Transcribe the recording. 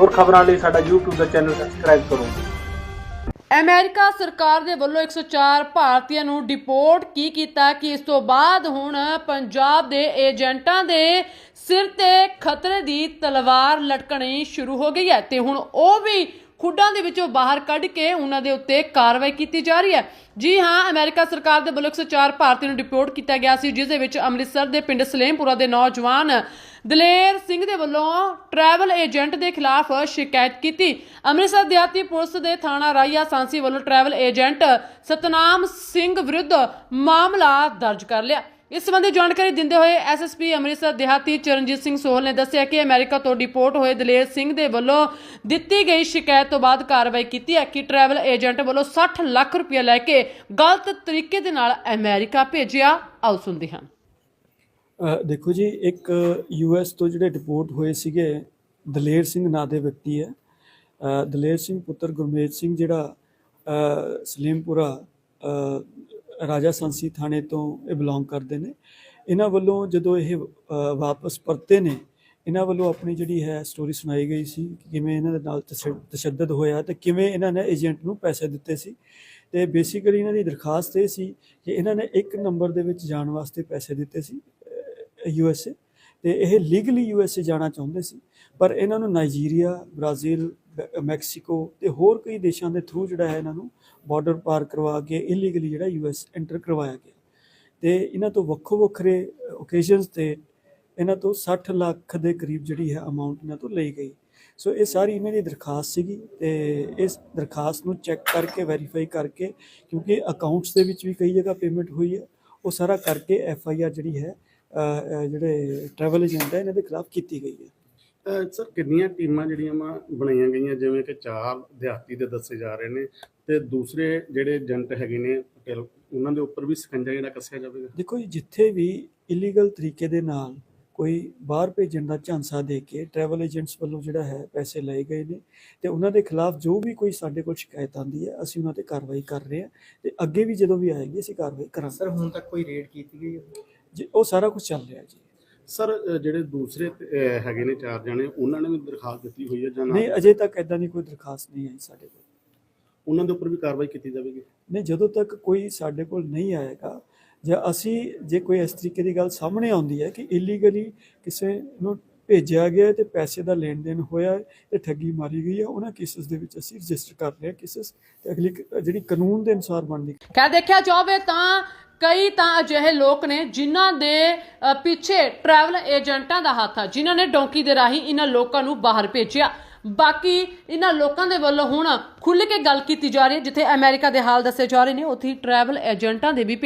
ਹੋਰ ਖਬਰਾਂ ਲਈ ਸਾਡਾ YouTube ਦਾ ਚੈਨਲ ਸਬਸਕ੍ਰਾਈਬ ਕਰੋ। ਅਮਰੀਕਾ ਸਰਕਾਰ ਦੇ ਵੱਲੋਂ 104 ਭਾਰਤੀਆਂ ਨੂੰ ਡਿਪੋਰਟ ਕੀ ਕੀਤਾ, ਕਿ ਇਸ ਤੋਂ ਬਾਅਦ ਹੁਣ ਪੰਜਾਬ ਦੇ ਏਜੰਟਾਂ ਦੇ ਸਿਰ ਤੇ ਖਤਰੇ ਦੀ ਤਲਵਾਰ ਲਟਕਣੀ ਸ਼ੁਰੂ ਹੋ ਗਈ ਹੈ ਤੇ ਹੁਣ ਉਹ ਵੀ ਖੁੱਡਾਂ ਦੇ ਵਿੱਚੋਂ ਬਾਹਰ ਕੱਢ ਕੇ ਉਹਨਾਂ ਦੇ ਉੱਤੇ ਕਾਰਵਾਈ ਕੀਤੀ ਜਾ ਰਹੀ ਹੈ। ਜੀ ਹਾਂ, ਅਮਰੀਕਾ ਸਰਕਾਰ ਦੇ ਵੱਲੋਂ 104 ਭਾਰਤੀ ਨੂੰ ਡਿਪੋਰਟ ਕੀਤਾ ਗਿਆ ਸੀ, ਜਿਸ ਦੇ ਵਿੱਚ ਅੰਮ੍ਰਿਤਸਰ ਦੇ ਪਿੰਡ ਸਲੇਮਪੁਰਾ ਦੇ ਨੌਜਵਾਨ ਦਲੇਰ ਸਿੰਘ ਦੇ ਵੱਲੋਂ ਟਰੈਵਲ ਏਜੰਟ ਦੇ ਖਿਲਾਫ ਸ਼ਿਕਾਇਤ ਕੀਤੀ। ਅੰਮ੍ਰਿਤਸਰ ਦਿਹਾਤੀ ਪੁਲਿਸ ਦੇ ਥਾਣਾ ਰਾਈਆ ਸਾਂਸੀ ਵੱਲੋਂ ਟਰੈਵਲ ਏਜੰਟ ਸਤਨਾਮ ਸਿੰਘ ਵਿਰੁੱਧ ਮਾਮਲਾ ਦਰਜ ਕਰ ਲਿਆ। ਇਸ ਸੰਬੰਧੀ ਜਾਣਕਾਰੀ ਦਿੰਦੇ ਹੋਏ ਐਸਐਸਪੀ ਅੰਮ੍ਰਿਤਸਰ ਦਿਹਾਤੀ ਚਰਨਜੀਤ ਸਿੰਘ ਸੋਹਲ ਨੇ ਦੱਸਿਆ ਕਿ ਅਮਰੀਕਾ ਤੋਂ ਡਿਪੋਰਟ ਹੋਏ ਦਲੇਰ ਸਿੰਘ ਦੇ ਵੱਲੋਂ ਦਿੱਤੀ ਗਈ ਸ਼ਿਕਾਇਤ ਤੋਂ ਬਾਅਦ ਕਾਰਵਾਈ ਕੀਤੀ ਹੈ ਕਿ ਟਰੈਵਲ ਏਜੰਟ ਵੱਲੋਂ 60 ਲੱਖ ਰੁਪਏ ਲੈ ਕੇ ਗਲਤ ਤਰੀਕੇ ਦੇ ਨਾਲ ਅਮਰੀਕਾ ਭੇਜਿਆ। ਆਓ ਸੁਣਦੇ ਹਾਂ। ਦੇਖੋ ਜੀ, ਇੱਕ ਯੂਐਸ ਤੋਂ ਜਿਹੜੇ ਡਿਪੋਰਟ ਹੋਏ ਸੀਗੇ, ਦਲੇਰ ਸਿੰਘ ਨਾਂ ਦੇ ਵਿਅਕਤੀ ਹੈ। ਦਲੇਰ ਸਿੰਘ ਪੁੱਤਰ ਗੁਰਮੇਜ ਸਿੰਘ ਜਿਹੜਾ ਸਲੀਮਪੁਰਾ ਰਾਜਾ ਸੰਸੀ ਥਾਣੇ ਤੋਂ ਇਹ ਬਿਲੋਂਗ ਕਰਦੇ ਨੇ। ਇਹਨਾਂ ਵੱਲੋਂ ਜਦੋਂ ਇਹ ਵਾਪਸ ਪਰਤੇ ਨੇ, ਇਹਨਾਂ ਵੱਲੋਂ ਆਪਣੀ ਜਿਹੜੀ ਹੈ ਸਟੋਰੀ ਸੁਣਾਈ ਗਈ ਸੀ ਕਿ ਕਿਵੇਂ ਇਹਨਾਂ ਦੇ ਨਾਲ ਤਸ਼- ਤਸ਼ੱਦਦ ਹੋਇਆ ਤੇ ਕਿਵੇਂ ਇਹਨਾਂ ਨੇ ਏਜੰਟ ਨੂੰ ਪੈਸੇ ਦਿੱਤੇ ਸੀ। ਤੇ ਬੇਸਿਕਲੀ ਇਹਨਾਂ ਦੀ ਦਰਖਾਸਤ ਇਹ ਸੀ ਕਿ ਇਹਨਾਂ ਨੇ ਇੱਕ ਨੰਬਰ ਦੇ ਵਿੱਚ ਜਾਣ ਵਾਸਤੇ ਪੈਸੇ ਦਿੱਤੇ ਸੀ ਯੂ ਏ ਤੇ ਇਹ ਲੀਗਲੀ ਯੂ ਏ ਜਾਣਾ ਚਾਹੁੰਦੇ ਸੀ, ਪਰ ਇਹਨਾਂ ਨੂੰ ਨਾਈਜੀਰੀਆ ਬ੍ਰਾਜ਼ੀਲ ਮੈਕਸੀਕੋ ਤੇ ਹੋਰ ਕਈ ਦੇਸ਼ਾਂ ਦੇ ਥਰੂ ਜਿਹੜਾ ਹੈ ਇਹਨਾਂ ਨੂੰ ਬਾਰਡਰ ਪਾਰ ਕਰਵਾ ਕੇ ਇਲੀਗਲੀ ਜਿਹੜਾ ਯੂ ਐਸ ਐਂਟਰ ਕਰਵਾਇਆ ਗਿਆ। ਤੇ ਇਹਨਾਂ ਤੋਂ ਵੱਖੋ ਵੱਖਰੇ ਓਕੇਜ਼ਨਸ ਤੇ ਇਹਨਾਂ ਤੋਂ 60 ਲੱਖ ਦੇ ਕਰੀਬ ਜਿਹੜੀ ਹੈ ਅਮਾਉਂਟ ਇਹਨਾਂ ਤੋਂ ਲਈ ਗਈ। ਸੋ ਇਹ ਸਾਰੀ ਇਹਨਾਂ ਦੀ ਦਰਖਾਸਤ ਸੀਗੀ ਤੇ ਇਸ ਦਰਖਾਸਤ ਨੂੰ ਚੈੱਕ ਕਰਕੇ ਵੈਰੀਫਾਈ ਕਰਕੇ, ਕਿਉਂਕਿ ਅਕਾਊਂਟਸ ਦੇ ਵਿੱਚ ਵੀ ਕਈ ਜਗ੍ਹਾ ਪੇਮੈਂਟ ਹੋਈ ਹੈ, ਉਹ ਸਾਰਾ ਕਰਕੇ ਐਫ ਆਈ ਆਰ ਜਿਹੜੀ ਹੈ ਜਿਹੜੇ ਟਰੈਵਲ ਏਜੰਟ ਹੈ, ਇਹਨਾਂ ਦੇ ਖਿਲਾਫ ਕੀਤੀ ਗਈ ਹੈ। ਸਰ ਕਿੰਨੀਆਂ ਟੀਮਾਂ ਜਿਹੜੀਆਂ ਵਾ ਬਣਾਈਆਂ ਗਈਆਂ? ਜਿਵੇਂ ਕਿ ਚਾਰ ਦਿਹਾਤੀ ਦੇ ਦੱਸੇ ਜਾ ਰਹੇ ਨੇ ਤੇ ਦੂਸਰੇ ਜਿਹੜੇ ਏਜੰਟ ਹੈਗੇ ਨੇ ਪਟੇਲ ਉਹਨਾਂ ਦੇ ਉੱਪਰ ਵੀ ਸਕੰਜਾ ਜਿਹੜਾ ਕੱਸਿਆ ਜਾਵੇਗਾ? ਦੇਖੋ ਜੀ ਜਿੱਥੇ ਵੀ ਇਲੀਗਲ ਤਰੀਕੇ ਦੇ ਨਾਲ ਕੋਈ ਬਾਹਰ ਭੇਜਣ ਦਾ ਝਾਂਸਾ ਦੇ ਕੇ ਟਰੈਵਲ ਏਜੰਟਸ ਵੱਲੋਂ ਜਿਹੜਾ ਹੈ ਪੈਸੇ ਲਏ ਗਏ ਨੇ ਤੇ ਉਹਨਾਂ ਦੇ ਖਿਲਾਫ ਜੋ ਵੀ ਕੋਈ ਸਾਡੇ ਕੋਲ ਸ਼ਿਕਾਇਤ ਆਂਦੀ ਹੈ ਅਸੀਂ ਉਹਨਾਂ ਤੇ ਕਾਰਵਾਈ ਕਰ ਰਹੇ ਹਾਂ ਤੇ ਅੱਗੇ ਵੀ ਜਦੋਂ ਵੀ ਆਏਗੀ ਅਸੀਂ ਕਾਰਵਾਈ ਕਰਾਂਗੇ। ਸਰ ਹੁਣ ਤੱਕ ਕੋਈ ਰੇਡ ਕੀਤੀ ਗਈ ਹੈ? ਜੀ ਉਹ ਸਾਰਾ ਕੁਝ ਚੱਲ ਰਿਹਾ ਜੀ। ਸਰ ਜਿਹੜੇ ਦੂਸਰੇ ਹੈਗੇ ਨੇ ਚਾਰ ਜਣੇ ਉਹਨਾਂ ਨੇ ਵੀ ਦਰਖਾਸਤ ਦਿੱਤੀ ਹੋਈ ਹੈ ਜਾਂ ਨਹੀਂ ਅਜੇ ਤੱਕ ਇਦਾਂ ਦੀ ਕੋਈ ਦਰਖਾਸਤ ਨਹੀਂ ਆਈ ਸਾਡੇ ਕੋਲ। ਉਹਨਾਂ ਦੇ ਉੱਪਰ ਵੀ ਕਾਰਵਾਈ ਕੀਤੀ ਜਾਵੇਗੀ? ਨਹੀਂ ਜਦੋਂ ਤੱਕ ਕੋਈ ਸਾਡੇ ਕੋਲ ਨਹੀਂ ਆਏਗਾ ਜਾਂ ਅਸੀਂ ਜੇ ਕੋਈ ਇਸ ਤਰੀਕੇ ਦੀ ਗੱਲ ਸਾਹਮਣੇ ਆਉਂਦੀ ਹੈ ਕਿ ਇਲੀਗਲੀ ਕਿਸੇ ਨੂੰ ਭੇਜਿਆ ਗਿਆ ਤੇ ਪੈਸੇ ਦਾ ਲੈਣ ਦੇਣ ਹੋਇਆ ਤੇ ਠੱਗੀ ਮਾਰੀ ਗਈ ਹੈ ਉਹਨਾਂ ਕੇਸਸ ਦੇ ਵਿੱਚ ਅਸੀਂ ਰਜਿਸਟਰ ਕਰ ਰਹੇ ਹਾਂ ਕੇਸਸ ਤੇ ਅਗਲੀ ਜਿਹੜੀ ਕਾਨੂੰਨ ਦੇ ਅਨੁਸਾਰ ਬਣਦੀ ਕਹਿ ਦੇਖਿਆ ਜਾਵੇ ਤਾਂ ਕਈ ਤਾਂ ਅਜਿਹੇ ਲੋਕ ਨੇ ਜਿਨ੍ਹਾਂ ਦੇ ਪਿੱਛੇ ਟਰੈਵਲ ਏਜੰਟਾਂ ਦਾ ਹੱਥ ਆ, ਜਿਨ੍ਹਾਂ ਨੇ ਡੌਂਕੀ ਦੇ ਰਾਹੀਂ ਇਹਨਾਂ ਲੋਕਾਂ ਨੂੰ ਬਾਹਰ ਭੇਜਿਆ। ਬਾਕੀ ਇਹਨਾਂ ਲੋਕਾਂ ਦੇ ਵੱਲੋਂ ਹੁਣ ਖੁੱਲ੍ਹ ਕੇ ਗੱਲ ਕੀਤੀ ਜਾ ਰਹੀ ਹੈ, ਜਿੱਥੇ ਅਮਰੀਕਾ ਦੇ ਹਾਲ ਦੱਸੇ ਜਾ ਰਹੇ ਨੇ, ਉੱਥੇ ਟਰੈਵਲ ਏਜੰਟਾਂ ਦੇ ਵੀ